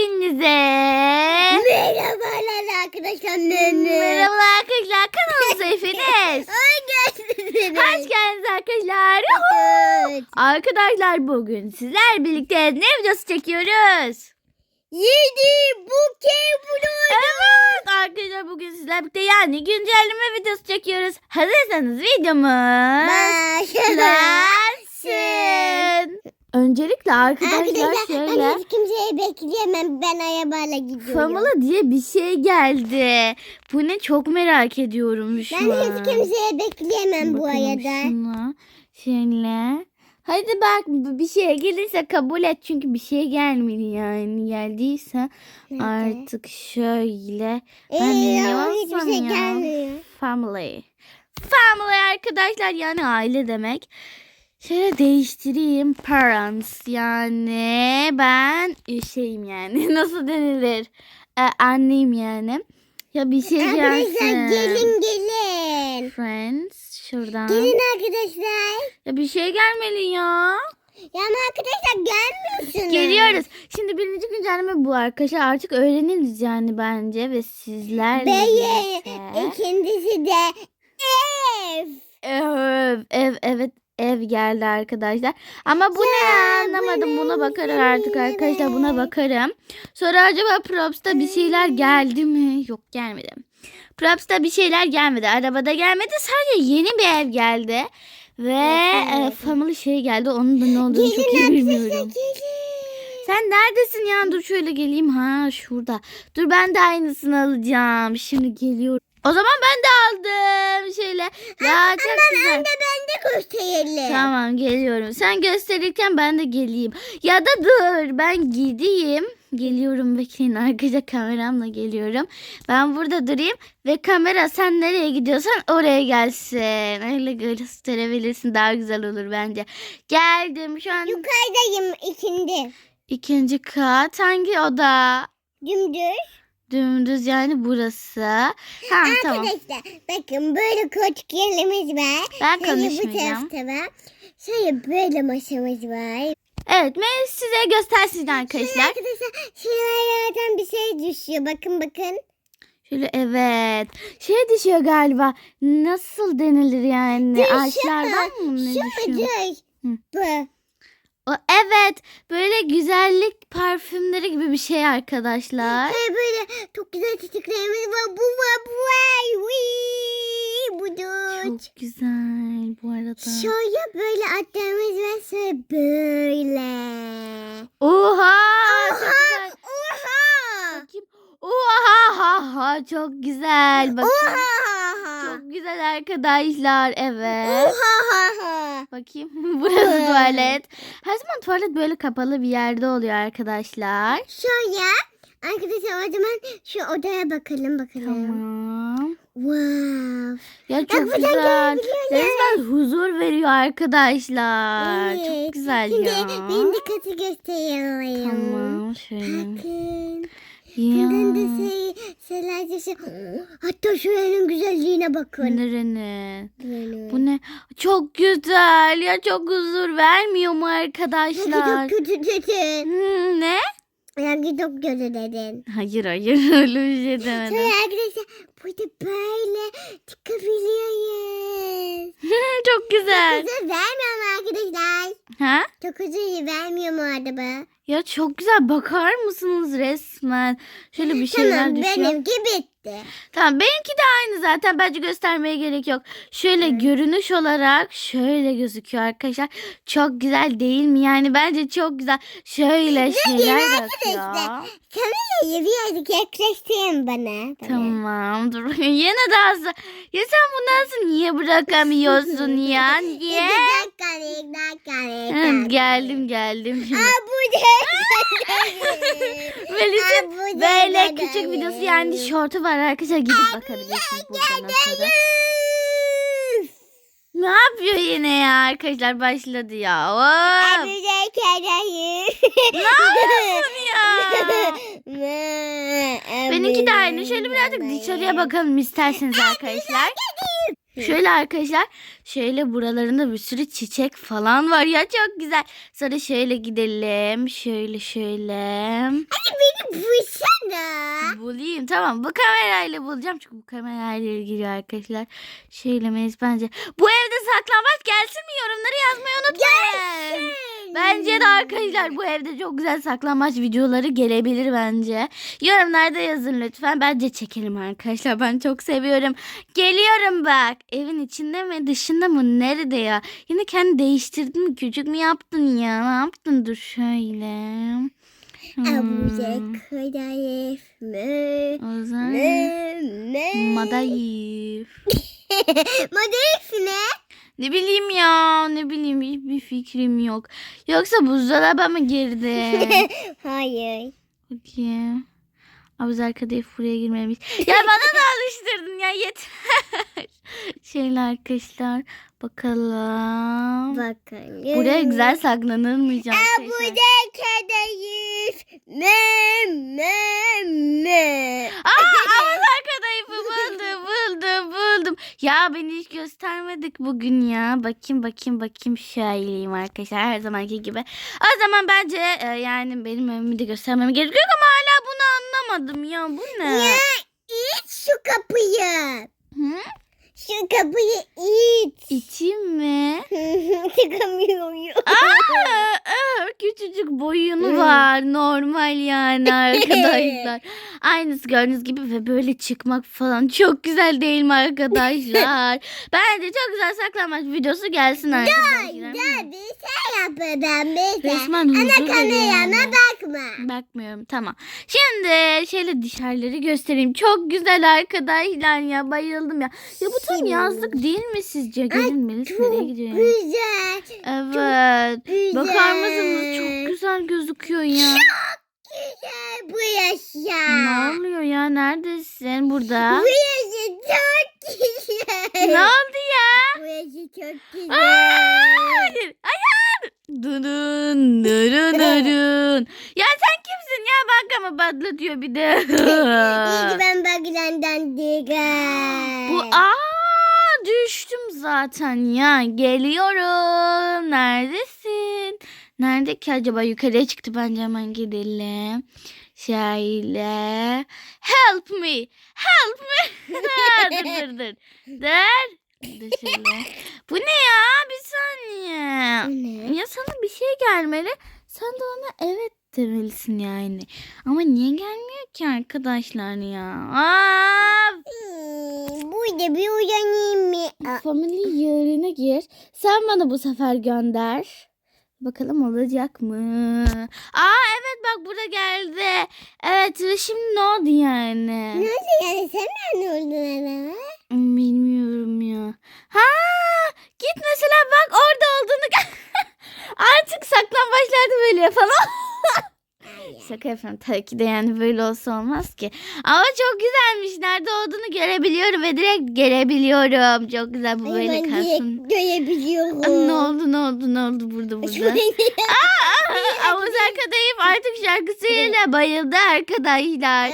Hepinize Merhabalar arkadaşlar. Merhaba. merhabalar arkadaşlar kanalımıza hepiniz. Hoş geldiniz. Hoş geldiniz arkadaşlar. Evet. Arkadaşlar bugün sizler birlikte ne videosu çekiyoruz? Yedi buket bunu. Evet arkadaşlar bugün sizler birlikte yani güncelleme videosu çekiyoruz. Hazırsanız videomuz başlasın. Öncelikle arkadaşlar Arkadaşlar şöyle ben hiç kimseyi bekleyemem. Ben arabayla gidiyorum. Famila diye bir şey geldi. Bu ne çok merak ediyorum şu Ben an. hiç kimseye bekleyemem bu Bakalım arada. şuna. Şöyle. Hadi bak bir şeye gelirse kabul et çünkü bir şey gelmedi yani geldiyse Nerede? artık şöyle Ee, ben ne ama hiçbir şey ya? gelmiyor. family family arkadaşlar yani aile demek şöyle değiştireyim parents yani ben şeyim yani nasıl denilir Ee, anneyim yani ya bir şey Arkadaşlar gelsin gelin gelin. friends şuradan Gelin arkadaşlar. ya bir şey gelmeli ya Ya ama arkadaşlar gelmiyorsunuz. Geliyoruz. Şimdi birinci güncelleme bu arkadaşlar. Artık öğreniriz yani bence ve sizlerle Beye birlikte. ikincisi de ev. Ev, ev, evet ev geldi arkadaşlar. Ama bu ne Ya, anlamadım. bu Buna ne, bakarım artık ne, arkadaşlar. Buna ne? bakarım. Sonra acaba Props'ta bir şeyler geldi mi? Yok gelmedi. Props'ta bir şeyler gelmedi. Arabada gelmedi. Sadece yeni bir ev geldi. Ve e, family şey geldi. Onun da ne olduğunu çok iyi Gelin bilmiyorum. gelin. Sen neredesin ya? Dur şöyle geleyim. Ha şurada. Dur ben de aynısını alacağım. Şimdi geliyorum. O zaman ben de aldım. Şöyle. Ya çok güzel. Ben de ben de gösterelim. Tamam geliyorum. Sen gösterirken ben de geleyim. Ya da dur ben gideyim. Geliyorum bekleyin arkadaşlar kameramla geliyorum. Ben burada durayım ve kamera sen nereye gidiyorsan oraya gelsin. Öyle gösterebilirsin daha güzel olur bence. Geldim şu an Yukarıdayım ikindi. ikinci kat. Hangi oda? Dümdüz. Dümdüz yani burası. Ha tamam. Arkadaşlar bakın böyle küçük yerlerimiz var. Ben Şöyle bu konuşmayacağım. tarafta var. Şöyle böyle masamız var. Evet Melis size göstersin Şöyle arkadaşlar. arkadaşlar şuralardan bir şey düşüyor. Bakın bakın. Şöyle evet. Şey düşüyor galiba. Nasıl denilir yani? Düşüyor. Ağaçlardan mı ne Şu düşüyor? Hı. Bu. O, evet. Böyle güzellik parfümleri gibi bir şey arkadaşlar. Şöyle böyle çok güzel çiçeklerimiz var. Bu var bu var. Wii, budur. Çok güzel bu arada. Şöyle böyle atlarımız var. Şöyle böyle. Oha! Oha! Oha! Oha! Ha, ha, çok güzel. Bakayım. Oha! Çok güzel arkadaşlar. Evet. Bakayım. Burası tuvalet. Her zaman tuvalet böyle kapalı bir yerde oluyor arkadaşlar. Şöyle. Arkadaşlar o zaman şu odaya bakalım bakalım. Tamam. Wow. Ya çok buradan güzel. Resmen huzur veriyor arkadaşlar. Evet. Çok güzel Şimdi ya. benim dikkati gösteriyorum. Tamam şöyle. Bakın. Ya. Buradan da şey, şeyler şey. Hatta şuranın güzelliğine bakın. Nerenin? Böyle. Bu ne? Çok güzel. Ya çok huzur vermiyor mu arkadaşlar? çok kötü dedin. Hmm, ne? Sanki çok kötü dedin. Hayır hayır öyle bir şey demedim. Şöyle arkadaşlar burada böyle çıkabiliyoruz. çok güzel. Huzur vermiyor mu arkadaşlar? Ha? Çok huzur vermiyor mu araba? Ya çok güzel. Bakar mısınız resmen? Şöyle bir şeyler tamam düşüyor. benimki bitti. Tamam benimki de aynı zaten bence göstermeye gerek yok. Şöyle görünüş olarak şöyle gözüküyor arkadaşlar. Çok güzel değil mi? Yani bence çok güzel. Şöyle şeyler bakıyor. Kamerayı birazcık yaklaştırın bana. bana. Tamam dur. Yine daha Ya sen bunu nasıl niye bırakamıyorsun ya? Niye? Dakika. geldim geldim. Melis'in böyle küçük da. videosu yani şortu var arkadaşlar gidip bakabilirsiniz buradan sonra. Ne yapıyor yine ya arkadaşlar başladı ya. Kenayı. Ne yapıyorsun ya? Benimki de aynı. Şöyle birazcık dışarıya bakalım isterseniz arkadaşlar. Şöyle arkadaşlar şöyle buralarında bir sürü çiçek falan var ya çok güzel. Sonra şöyle gidelim. Şöyle şöyle. Hadi beni bulsana. Bulayım tamam bu kamerayla bulacağım çünkü bu kamerayla ilgili arkadaşlar. Şeylemeyiz bence. Bu evde saklambaç gelsin mi yorumları yazmayı unutmayın. Bence de arkadaşlar bu evde çok güzel saklambaç videoları gelebilir bence. Yorumlarda yazın lütfen. Bence çekelim arkadaşlar. Ben çok seviyorum. Geliyorum bak. Evin içinde mi dışında mı nerede ya? Yine kendi değiştirdin mi? Küçük mü yaptın ya? Ne yaptın? Dur şöyle. Abuze Hmm. kadayıf mı? O zaman? Madayif. Madayıf ne? Ne bileyim ya ne bileyim hiçbir fikrim yok. Yoksa buzdolaba mı girdi? Hayır. Bakayım. Abuz arkadaş buraya girmemiş. Ya bana da alıştırdın ya yeter. Şöyle arkadaşlar bakalım. Bakalım. Buraya güzel saklanırmış arkadaşlar. Abuze kadayıf mı? Mı? Mı? Aa Abuz Ya beni hiç göstermedik bugün ya. Bakayım bakayım bakayım şöyleyim arkadaşlar her zamanki gibi. O zaman bence e, yani benim evimi de göstermem gerekiyor ama hala bunu anlamadım ya. Bu ne? Ya iç şu kapıyı. Hı? Şu kapıyı iç. İçim mi? Çıkamıyorum. Aa, aa, küçücük boyunu var. Normal yani arkadaşlar. Aynısı gördüğünüz gibi ve böyle çıkmak falan çok güzel değil mi arkadaşlar? Bence çok güzel saklanmaç videosu gelsin arkadaşlar. Hadi sen yap adam bir de. Resmen huzur Ana veriyor yani. bakma. Bakmıyorum tamam. Şimdi şöyle dışarıları göstereyim. Çok güzel arkadaşlar ya bayıldım ya. Ya bu tam yazlık değil mi sizce? Gelin Melis nereye Çok gidiyor? güzel. Evet. Güzel. Bakar mısınız? Çok güzel gözüküyor ya. güzel bu yaşa. Ne oluyor ya? Neredesin? Burada. Bu yaşı çok güzel. Ne oldu ya? Bu yaşı çok Aa, güzel. Hayır. Hayır. Durun. Durun. Durun. Ya sen kimsin ya? Bankamı patlatıyor bir de. İyi ki ben Baglan'dan değil. Bu aa düştüm zaten ya. Geliyorum. Neredesin? Nerede ki acaba? Yukarıya çıktı bence hemen gidelim. Şöyle. Help me. Help me. dur dur dur. Dur. Bu ne ya? Bir saniye. Ne? Ya sana bir şey gelmeli. Sen de ona evet demelisin yani. Ama niye gelmiyor ki arkadaşlar ya? Aa, Burada bir uyanayım mı? Family yerine gir. Sen bana bu sefer gönder. Bakalım olacak mı? Aa evet bak burada geldi. Evet ve şimdi ne oldu yani? Nasıl yani sen ne oldun Hmm, Bilmiyorum ya. Ha git mesela bak orada olduğunu Artık saklambaçlarda böyle yapalım. Şaka yapıyorum tabii ki de yani böyle olsa olmaz ki. Ama çok güzelmiş. Nerede olduğunu görebiliyorum ve direkt gelebiliyorum. Çok güzel bu böyle ben kalsın. direkt görebiliyorum. Aa, Ne oldu ne oldu ne oldu burada burada. Avuz arkadayım artık şarkısıyla bayıldı arkadaşlar.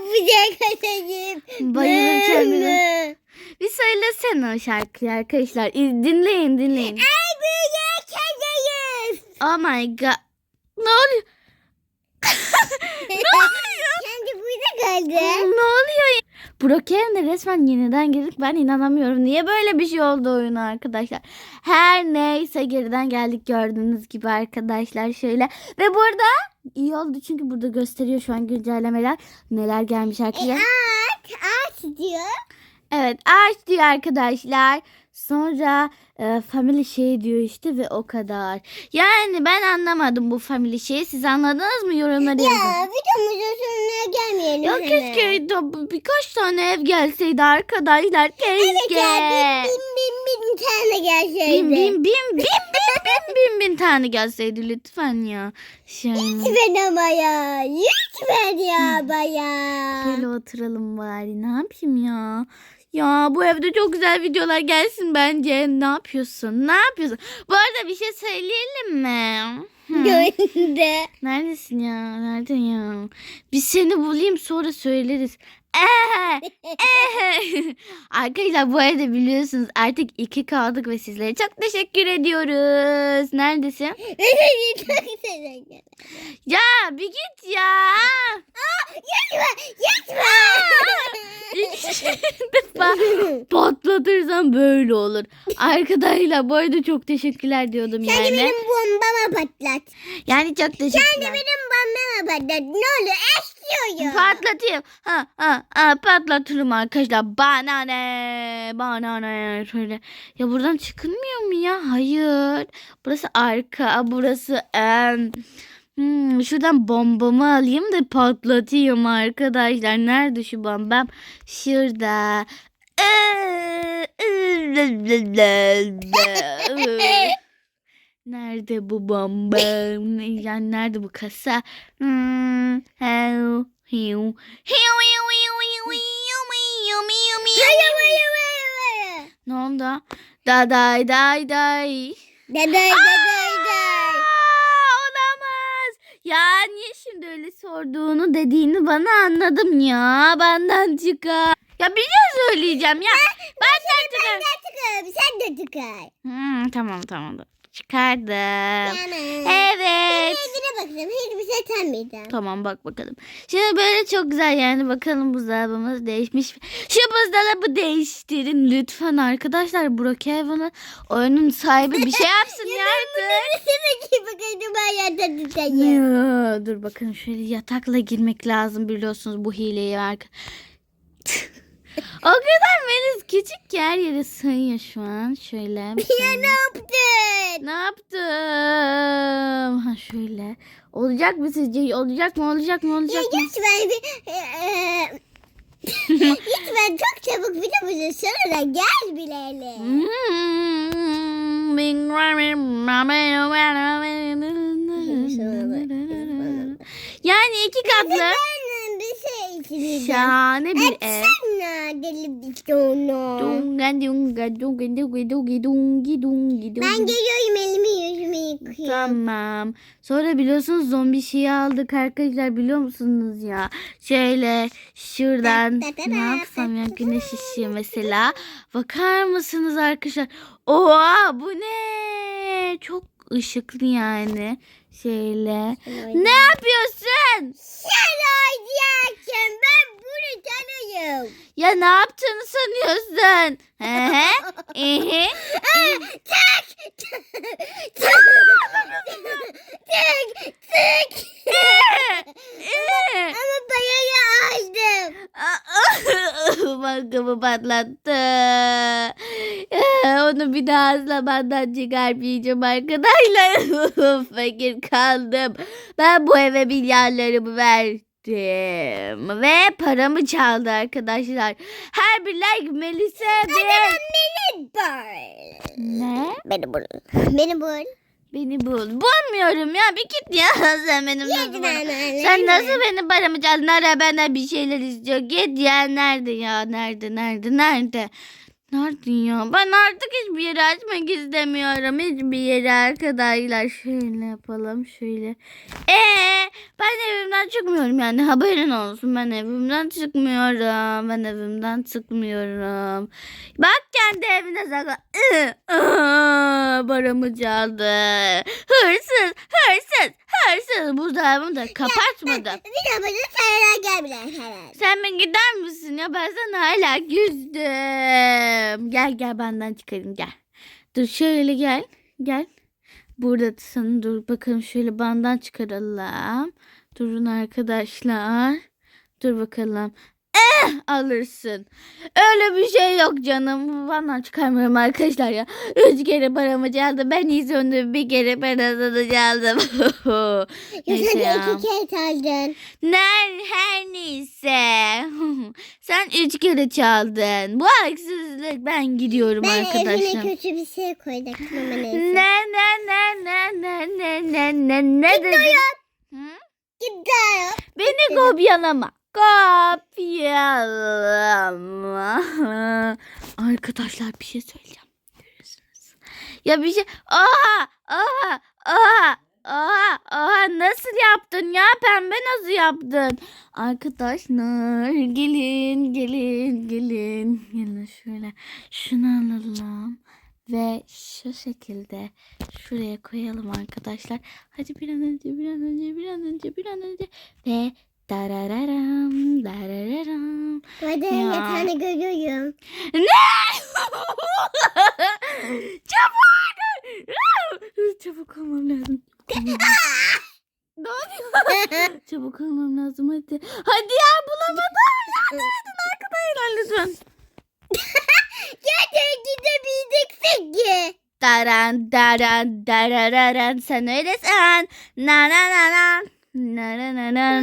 Bu ne kadayım? Bayılır kendine. Bir söylesene o şarkıyı arkadaşlar. İz- Dinleyin dinleyin. Ay bu ne kadayım? Oh my god. Ne oluyor? Kendi burada kaldı. Ne oluyor? ya? Brokeren'e resmen yeniden girdik. Ben inanamıyorum. Niye böyle bir şey oldu oyuna arkadaşlar? Her neyse geriden geldik gördüğünüz gibi arkadaşlar şöyle. Ve burada iyi oldu çünkü burada gösteriyor şu an güncellemeler. Neler gelmiş arkadaşlar. Aç, aç diyor. Evet ağaç diyor arkadaşlar. Sonra e, family şey diyor işte ve o kadar. Yani ben anlamadım bu family şeyi. Siz anladınız mı yorumları yazın. Ya videomuzun sonuna gelmeyelim Ya keşke de birkaç tane ev gelseydi arkadaşlar. Keşke. Evet ya bin bin bin bin tane gelseydi. bin, bin, bin, bin, bin, bin, bin, bin tane gelseydi lütfen ya. Şöyle. Lütfen ama ya. Lütfen ya baya. Şöyle oturalım bari. Ne yapayım ya? Ya bu evde çok güzel videolar gelsin bence. Ne yapıyorsun? Ne yapıyorsun? Bu arada bir şey söyleyelim mi? Gönde. Neredesin ya? Nerede ya? Biz seni bulayım sonra söyleriz. Arkadaşlar bu arada biliyorsunuz artık iki kaldık ve sizlere çok teşekkür ediyoruz. Neredesin? Ya bir git ya. Yatma. İki defa patlatırsam böyle olur. Arkadaşlar bu arada çok teşekkürler diyordum Sen de yani. benim bombama patlat. Yani çok Sen de teşekkürler. benim bombama patlat. Ne olur eşliyor. Patlatayım. Ha, ha, ha, patlatırım arkadaşlar. Bana ne? Bana ne? Şöyle. Ya buradan çıkılmıyor mu ya? Hayır. Burası arka. Burası en. Hmm, şuradan bombamı alayım da patlatayım arkadaşlar. Nerede şu bombam? Şurada. Nerede bu bomba? Yani nerede bu kasa? Hmm, hiu, hiu. Hiu, hiu, hiu, hiu, hiu, hiu, hiu. Ne oldu? Da day day day. Daday daday day. Aa, olamaz. Ya niye şimdi öyle sorduğunu dediğini bana anladım ya. Benden çıkar. Ya bir şey söyleyeceğim ya. Benden çıkar. Ben de tıkayım. Sen de tıkay. Hmm, tamam tamam. Çıkardım. Yani. Evet. Kendine bakalım. Hiçbir şey tanımayacağım. Tamam bak bakalım. Şimdi böyle çok güzel yani bakalım buzdolabımız değişmiş. mi? Şu buzdolabı değiştirin lütfen arkadaşlar. Brookhaven'ın oyunun sahibi bir şey yapsın ya artık. Ben. Ya, Dur bakın şöyle yatakla girmek lazım biliyorsunuz bu hileyi. o kadar Melis küçük ki her yere sığıyor şu an. Şöyle. Ya ne yaptın? Ne yaptım? Ha şöyle. Olacak mı sizce? Olacak mı? Olacak mı? Olacak mı? lütfen bir... Eee, lütfen çok çabuk videomuzu sonuna gel bilelim. Yani iki katlı içmeyeceğim. şahane bir ev. Etsene deli bir onu. Dunga dunga dunga dunga dunga dungi dungi dungi. Ben geliyorum elimi yüzümü yıkıyorum. Tamam. Sonra biliyorsunuz zombi şeyi aldık arkadaşlar biliyor musunuz ya? Şöyle şuradan ne yapsam ya güneş ışığı mesela. Bakar mısınız arkadaşlar? Oha bu ne? Çok ışıklı yani. Şöyle. Ne yapıyorsun? Sen oynayacaksın. Ben bunu tanıyorum. Ya ne yaptığını sanıyorsun? He he. Ehe. Tık. Tık. Tık. Tık. Ama parayı aldım. Bankamı patlattı. Onu bir daha asla benden çıkarmayacağım arkadaşlar. Fakir kaldım. Ben bu eve milyarlarımı verdim. Ve paramı çaldı arkadaşlar. Her bir like Melisa bir... Beni bul. Ne? Beni bul. Beni bul. Beni bul. Bulmuyorum ya. Bir git ya. Sen benim nasıl bana... Sen nasıl benim paramı çaldın? Hala benden bir şeyler istiyor. Git ya. Nerede ya? Nerede? Nerede? Nerede? Nerede ya? Ben artık hiçbir yeri açmak istemiyorum. Hiçbir yeri arkadaşlar. Şöyle yapalım. Şöyle. Ee, ben evimden çıkmıyorum yani. Haberin olsun. Ben evimden çıkmıyorum. Ben evimden çıkmıyorum. Bak kendi evine ıı, Paramı çaldı. Hırsız, hırsız, hırsız. Buzdolabını da kapatmadı. Bir daha bana sarılar gelmeden herhalde. Sen ben gider misin ya? Ben sana hala küstüm. Gel gel benden çıkarın gel. Dur şöyle gel. Gel. Burada sana dur bakalım şöyle bandan çıkaralım. Durun arkadaşlar. Dur bakalım. Eh alırsın. Öyle bir şey yok canım. Bandan çıkarmıyorum arkadaşlar ya. Üç kere paramı çaldı. Ben iyi söndüm. Bir kere parasını çaldım. Neyse ya. da iki kere çaldın. Ner her neyse. Sen üç kere çaldın. Bu haksızlık. Ben gidiyorum Ben arkadaşlar. evine kötü bir şey koydum ama neyse. Ne ne ne ne ne ne ne ne ne dedin? Hı? Gidiyorum. Beni kopyalama. Kopyalama. Arkadaşlar bir şey söyleyeceğim. Görüyorsunuz. Ya bir şey. Oha! Oha! Oha! Oha! Oha! Nasıl yaptın ya? Pembe nasıl yaptın? Arkadaşlar gelin gelin gelin. Gelin şöyle. Şunu alalım. Ve şu şekilde şuraya koyalım arkadaşlar. Hadi bir an önce bir an önce bir an önce bir an önce. Ve Darararam, darararam. Hadi Ya. yatağını görüyorum. Ne? Çabuk! Çabuk olmam lazım. ne oluyor? Çabuk olmam lazım hadi. Hadi ya bulamadım. Yardım edin arkadaşlar lütfen. Zaten gidebileceksin ki. Daran daran darararan sen öylesin. Na na na na. Na na na na.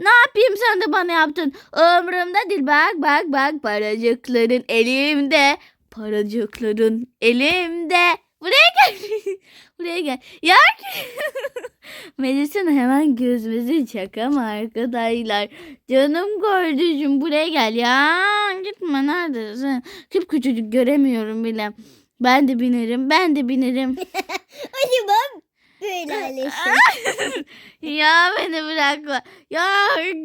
Ne yapayım sen de bana yaptın. Umurumda değil bak bak bak paracıkların elimde. Paracıkların elimde. Buraya gel. Buraya gel. Ya Melisa'nın hemen gözümüzü çakama arkadaşlar. Canım kardeşim buraya gel ya. Gitme neredesin? Küçücük göremiyorum bile. Ben de binerim ben de binerim. Bak. Alışın. ya beni bırakma. Ya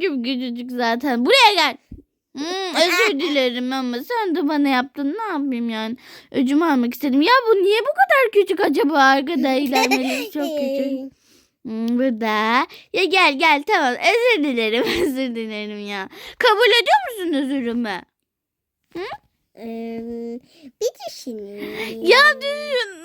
kim küçücük zaten. Buraya gel. Hmm, özür dilerim ama sen de bana yaptın. Ne yapayım yani? Öcümü almak istedim. Ya bu niye bu kadar küçük acaba arkadaşlar? Çok küçük. Hmm, burada. Ya gel gel tamam. Özür dilerim. Özür dilerim ya. Kabul ediyor musun özürümü? Ee, bir düşüneyim. Ya düşün.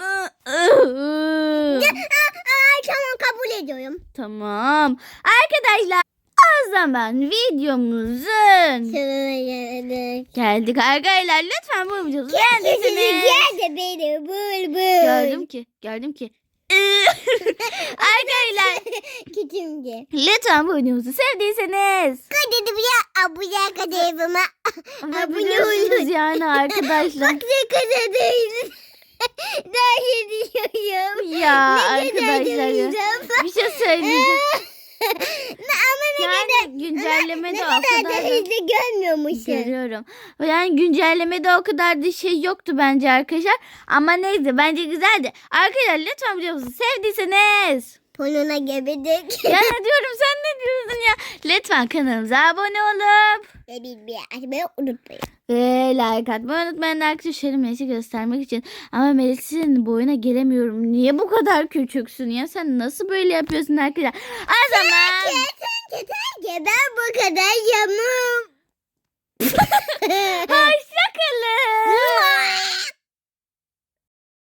Tamam kabul ediyorum. tamam. Arkadaşlar o zaman videomuzun Söyledik. geldik arkadaşlar. Lütfen bu videomuzu beğendiyseniz. Gel de beni bul bul. Gördüm ki. Gördüm ki. Arkadaşlar Küçüm ki. lütfen bu videomuzu sevdiyseniz. Hadi bir abone kaderim. Ama Abone olun. yani arkadaşlar. Bak ne kadar değil. Daha iyi diyorum. ya Ne arkadaşlar ya. Bir şey söyleyeceğim. Ama ne Yani güncellemede ne o kadar kadar da da hızlı görmüyormuşsun. görüyorum. Yani güncellemede o kadar da şey yoktu bence arkadaşlar. Ama neyse bence güzeldi. Arkadaşlar lütfen videomuzu sevdiyseniz. Ponuna gebedik. ya ne diyorum sen ne diyorsun ya? Lütfen kanalımıza abone olup Ve bilmeyi açmayı unutmayın. ve like atmayı unutmayın arkadaşlar. Melis'i göstermek için. Ama Melis'in boyuna gelemiyorum. Niye bu kadar küçüksün ya? Sen nasıl böyle yapıyorsun arkadaşlar? O zaman... Yeter yeter ben bu kadar yamum. Hoşçakalın.